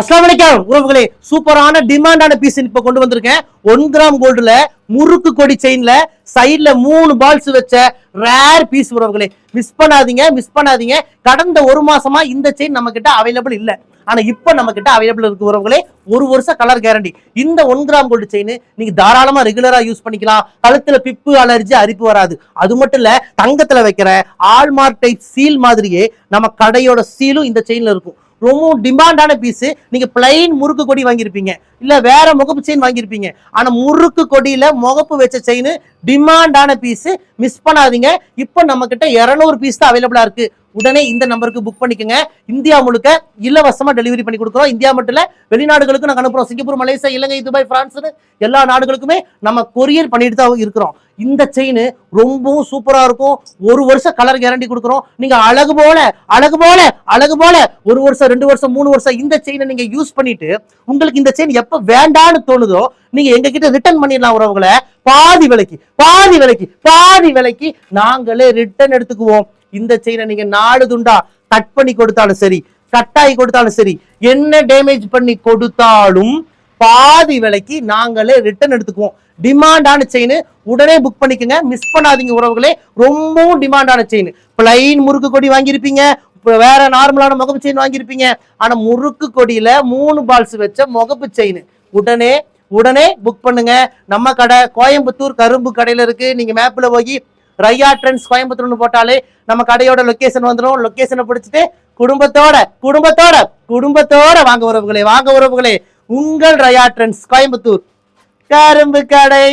அஸ்லாம் வலைக்கம் உறவுகளே சூப்பரான டிமாண்டான பீஸ் இப்ப கொண்டு வந்திருக்கேன். ஒன் கிராம் கோல்டுல முறுக்கு கொடி செயின்ல சைட்ல மூணு பால்ஸ் வச்ச ரேர் பீஸ் உறவுகளே. மிஸ் பண்ணாதீங்க மிஸ் பண்ணாதீங்க. கடந்த ஒரு மாசமா இந்த செயின் நம்ம கிட்ட அவைலபிள் இல்லை. ஆனா இப்ப நம்ம கிட்ட அவைலபிள் இருக்கு உறவுகளே. ஒரு வருஷம் கலர் கேரண்டி இந்த ஒன் கிராம் கோல்டு செயின் நீங்க தாராளமா ரெகுலரா யூஸ் பண்ணிக்கலாம். கழுத்துல பிப்பு அலர்ஜி அரிப்பு வராது. அது மட்டும் இல்ல தங்கத்துல வைக்கிற ஆல்மார்க் டைப் சீல் மாதிரியே நம்ம கடையோட சீலும் இந்த செயின்ல இருக்கும். ரொம்ப டிமாண்டான பீஸு நீங்க பிளைன் முறுக்கு கொடி வாங்கியிருப்பீங்க. இல்ல வேற முகப்பு செயின் வாங்கியிருப்பீங்க. ஆனா முறுக்கு கொடியில முகப்பு வச்ச செயின் டிமாண்டான பீஸ் மிஸ் பண்ணாதீங்க. இப்போ நம்ம கிட்ட 200 பீஸ் தான் அவைலபிளா இருக்கு. உடனே இந்த நம்பருக்கு புக் பண்ணிக்கோங்க. இந்தியா முழுக்க இலவசமா டெலிவரி பண்ணி கொடுக்குறோம். இந்தியா மட்டும் இல்ல வெளிநாடுகளுக்கு நாங்கள் அனுப்புறோம். Singapore Malaysia Ilangai Dubai France எல்லா நாடுகளுக்குமே நம்ம கொரியர் பண்ணிட்டு தான் இருக்கிறோம். இந்த செயின் ரொம்பவும் சூப்பரா இருக்கும். ஒரு வருஷம் கலர் கேரண்டி கொடுக்குறோம். நீங்க அழகு போல அழகு போல அழகு போல ஒரு வருஷம் ரெண்டு வருஷம் மூணு வருஷம் இந்த செயினை நீங்க யூஸ் பண்ணிட்டு உங்களுக்கு இந்த செயின் எப்ப வேண்டான்னு தோணுதோ நீங்க எங்க கிட்ட ரிட்டர்ன் பண்ணிடலாம் உறவுகளை பாதி விலைக்கு பாதி விலைக்கு பாதி விலைக்கு நாங்களே ரிட்டர்ன் எடுத்துக்குவோம். இந்த செயினை நீங்க நாலு துண்டா கட் பண்ணி கொடுத்தாலும் சரி கட்டாயி கொடுத்தாலும் சரி என்ன டேமேஜ் பண்ணி கொடுத்தாலும் பாதி விலைக்கு நாங்களே ரிட்டர்ன் எடுத்துக்குவோம். டிமாண்டான செயின் உடனே புக் பண்ணிக்கோங்க. மிஸ் பண்ணாதீங்க உறவுகளே. ரொம்பவும் டிமாண்டான செயின் பிளைன் முறுக்கு கொடி வாங்கியிருப்பீங்க. வேற நார்மலான முகப்பு செயின் வாங்கியிருப்பீங்க. ஆனா முறுக்கு கொடியில மூணு பால்ஸ் வச்ச முகப்பு செயின் உடனே உடனே புக் பண்ணுங்க. நம்ம கடை கோயம்புத்தூர் கரும்பு கடையில இருக்கு. நீங்க மேப்ல போய் ரையா ட்ரெண்ட்ஸ் கோயம்புத்தூர்னு போட்டாலே நம்ம கடையோட லொக்கேஷன் வந்துடும் லொக்கேஷனை பிடிச்சிட்டு குடும்பத்தோட குடும்பத்தோட குடும்பத்தோட வாங்க உறவுகளே வாங்க உறவுகளே. உங்கள் ரயா ட்ரெண்ட்ஸ் கோயம்புத்தூர் கரும்பு கடை.